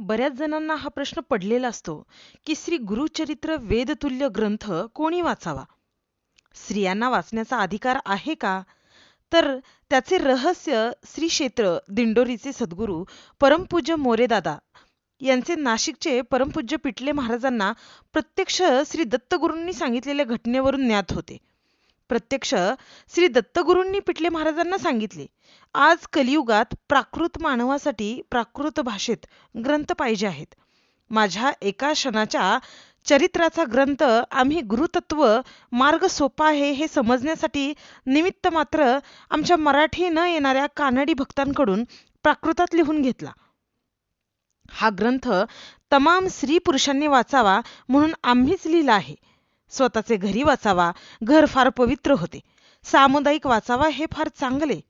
बऱ्याच जणांना हा प्रश्न पडलेला असतो की श्री गुरुचरित्र वेदतुल्य ग्रंथ कोणी वाचावा? स्त्रियांना वाचण्याचा अधिकार आहे का? तर त्याचे रहस्य श्री क्षेत्र दिंडोरीचे सद्गुरू परमपूज्य मोरेदादा यांचे नाशिकचे परमपूज्य पिटले महाराजांना प्रत्यक्ष श्री दत्तगुरूंनी सांगितलेल्या घटनेवरून ज्ञात होते. प्रत्यक्ष श्री दत्तगुरूंनी पिटले महाराजांना सांगितले. आज कलियुगात प्राकृत मानवासाठी प्राकृत भाषेत ग्रंथ पाहिजे आहेत. माझ्या एका क्षणाच्या चरित्राचा ग्रंथ आम्ही गुरुतत्व मार्ग सोपा आहे हे समजण्यासाठी निमित्त मात्र आमच्या मराठी न येणाऱ्या कानडी भक्तांकडून प्राकृतात लिहून घेतला. हा ग्रंथ तमाम स्त्री पुरुषांनी वाचावा म्हणून आम्हीच लिहिला आहे. स्वतःचे घरी वाचावा घर फार पवित्र होते. सामुदायिक वाचावा हे फार चांगले.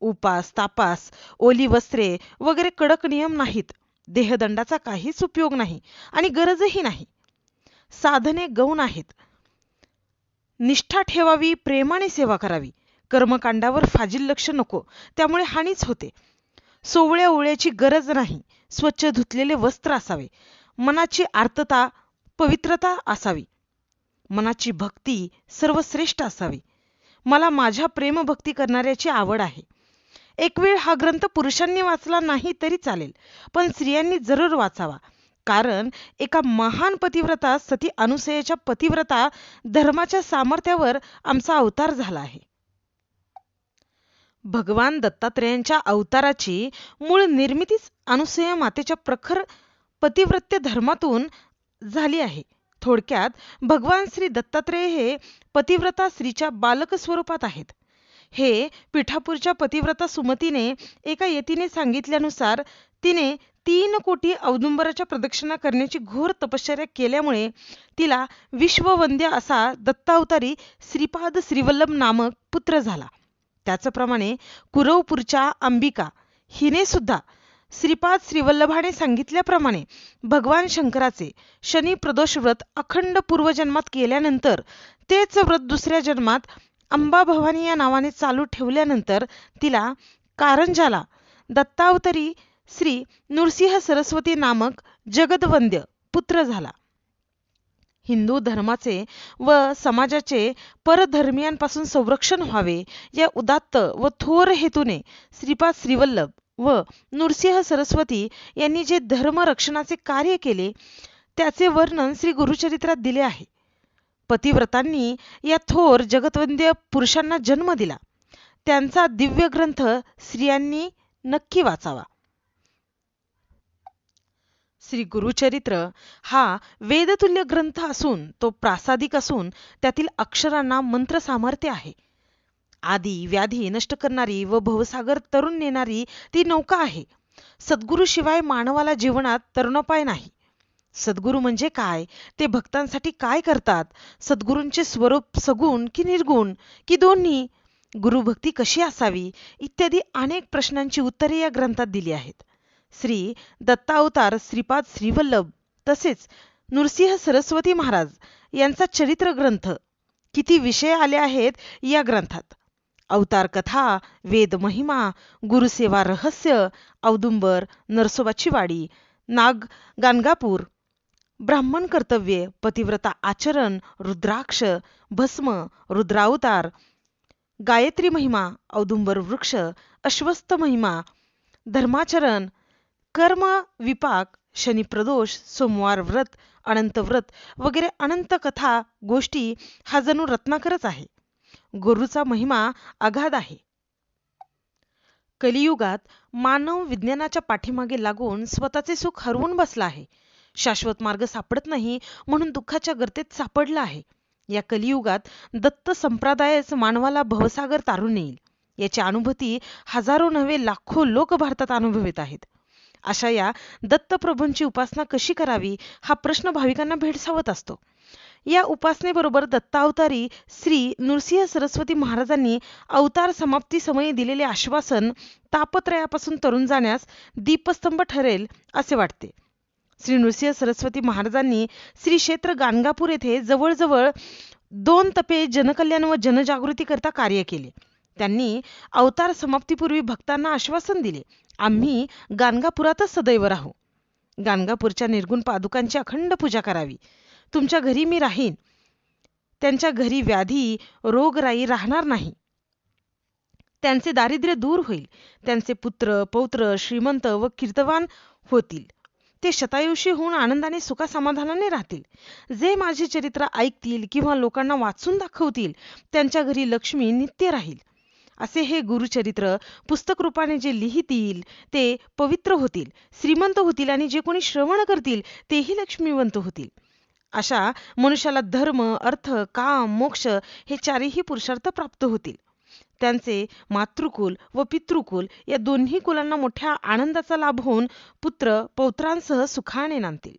उपास तापास ओली वस्त्रे वगैरे कडक नियम नाहीत. देहदंडाचा काहीच उपयोग नाही आणि गरजही नाही. साधने गौण आहेत. निष्ठा ठेवावी प्रेमाने सेवा करावी. कर्मकांडावर फाजील लक्ष नको त्यामुळे हानीच होते. सोवळ्या ओळ्याची गरज नाही स्वच्छ धुतलेले वस्त्र असावे. मनाची आर्तता पवित्रता असावी. मनाची भक्ती सर्वश्रेष्ठ असावी. मला माझ्या प्रेमभक्ती करणाऱ्याची आवड आहे. एक वेळ हा ग्रंथ पुरुषांनी वाचला नाही तरी चालेल पण स्त्रियांनी जरूर वाचावा. कारण एका महान पतिव्रता सती अनुसयाच्या पतिव्रता धर्माच्या सामर्थ्यावर आमचा अवतार झाला आहे. भगवान दत्तात्रेयांच्या अवताराची मूळ निर्मितीच अनुसया मातेच्या प्रखर पतिव्रत्य धर्मातून झाली आहे. थोडक्यात भगवान श्री दत्तात्रेय हे पतिव्रता स्त्रीच्या बालक स्वरूपात आहेत. हे पिठापूरच्या पतिव्रता सुमतीने एका यतीने सांगितल्यानुसार तिने तीन कोटी औदुंबराच्या प्रदक्षिणा करण्याची घोर तपश्चर्या केल्यामुळे तिला विश्ववंद्य असा दत्तावतारी श्रीपाद श्रीवल्लभ नामक पुत्र झाला. त्याचप्रमाणे कुरवपूरच्या अंबिका हिने सुद्धा श्रीपाद श्रीवल्लभाने सांगितल्याप्रमाणे भगवान शंकराचे शनी प्रदोष व्रत अखंड पूर्वजन्मात केल्यानंतर तेच व्रत दुसऱ्या जन्मात अंबा भवानी या नावाने चालू ठेवल्यानंतर तिला कारंजाला दत्तावतरी श्री नृसिंह सरस्वती नामक जगदवंद्य पुत्र झाला. हिंदू धर्माचे व समाजाचे परधर्मियांपासून संरक्षण व्हावे या उदात्त व थोर हेतूने श्रीपाद श्रीवल्लभ व नृसिंह सरस्वती यांनी जे धर्मरक्षणाचे कार्य केले त्याचे वर्णन श्री गुरुचरित्रात दिले आहे. पतिव्रतांनी या थोर जगतवंद्य पुरुषांना जन्म दिला. त्यांचा दिव्य ग्रंथ स्त्रियांनी नक्की वाचावा. श्री गुरुचरित्र हा वेदतुल्य ग्रंथ असून तो प्रासादिक असून त्यातील अक्षरांना मंत्र सामर्थ्य आहे. आदी व्याधी नष्ट करणारी व भवसागर तरुण नेणारी ती नौका आहे. सद्गुरू शिवाय मानवाला जीवनात तरुणोपाय नाही. सद्गुरू म्हणजे काय? ते भक्तांसाठी काय करतात? सद्गुरूंचे स्वरूप सगुण की निर्गुण? की दोन्ही? गुरुभक्ती कशी असावी? इत्यादी अनेक प्रश्नांची उत्तरे या ग्रंथात दिली आहेत. श्री दत्तावतार श्रीपाद श्रीवल्लभ तसेच नृसिंह सरस्वती महाराज यांचा चरित्र ग्रंथ किती विषय आले आहेत या ग्रंथात? अवतार कथा वेदमहिमा गुरुसेवा रहस्य औदुंबर नरसोबाची वाडी नाग गाणगापूर ब्राह्मण कर्तव्ये पतिव्रता आचरण रुद्राक्ष भस्म रुद्रावतार गायत्री महिमा औदुंबर वृक्ष अश्वस्थ महिमा धर्माचरण कर्म विपाक शनिप्रदोष सोमवार व्रत अनंत व्रत वगैरे अनंत कथा गोष्टी हा जणू रत्नाकरच आहे. गुरुचा महिमा अगाध आहे. कलियुगात मानव विज्ञानाच्या पाठीमागे लागून स्वतःचे सुख हरवून बसला आहे. शाश्वत मार्ग सापडत नाही म्हणून दुःखाच्या गर्तेत सापडला आहे. या कलियुगात दत्त संप्रदायच मानवाला भवसागर तारून येईल. याची अनुभूती हजारो नव्हे लाखो लोक भारतात अनुभवित आहेत. अशा या दत्तप्रभूंची उपासना कशी करावी हा प्रश्न भाविकांना भेडसावत असतो. या उपासनेबरोबर दत्तावतारी श्री नृसिंह सरस्वती महाराजांनी अवतार समाप्ती समयी दिलेले आश्वासन तापत्रयापासून तरुण जाण्यास दीपस्तंभ ठरेल असे वाटते. श्री नृसिंह सरस्वती महाराजांनी श्री क्षेत्र गाणगापूर येथे जवळजवळ दोन तपे जनकल्याण व जनजागृती करता कार्य केले. त्यांनी अवतार समाप्तीपूर्वी भक्तांना आश्वासन दिले. आम्ही गाणगापुरातच सदैव राहू. गाणगापूरच्या निर्गुण पादुकांची अखंड पूजा करावी. तुमच्या घरी मी राहीन. त्यांच्या घरी व्याधी रोगराई राहणार नाही. त्यांचे दारिद्र्य दूर होईल. त्यांचे पुत्र पौत्र श्रीमंत व कीर्तवान होतील. ते शतायुषी होऊन आनंदाने सुखासमाधानाने राहतील. जे माझे चरित्र ऐकतील किंवा लोकांना वाचून दाखवतील त्यांच्या घरी लक्ष्मी नित्य राहील. असे हे गुरुचरित्र पुस्तक रूपाने जे लिहितील ते पवित्र होतील. श्रीमंत होतील आणि जे कोणी श्रवण करतील तेही लक्ष्मीवंत होतील. अशा मनुष्याला धर्म अर्थ काम मोक्ष हे चारही पुरुषार्थ प्राप्त होतील. त्यांचे मातृकुल व पितृकुल या दोन्ही कुलांना मोठ्या आनंदाचा लाभ होऊन पुत्र पौत्रांसह सुखाने नांदतील.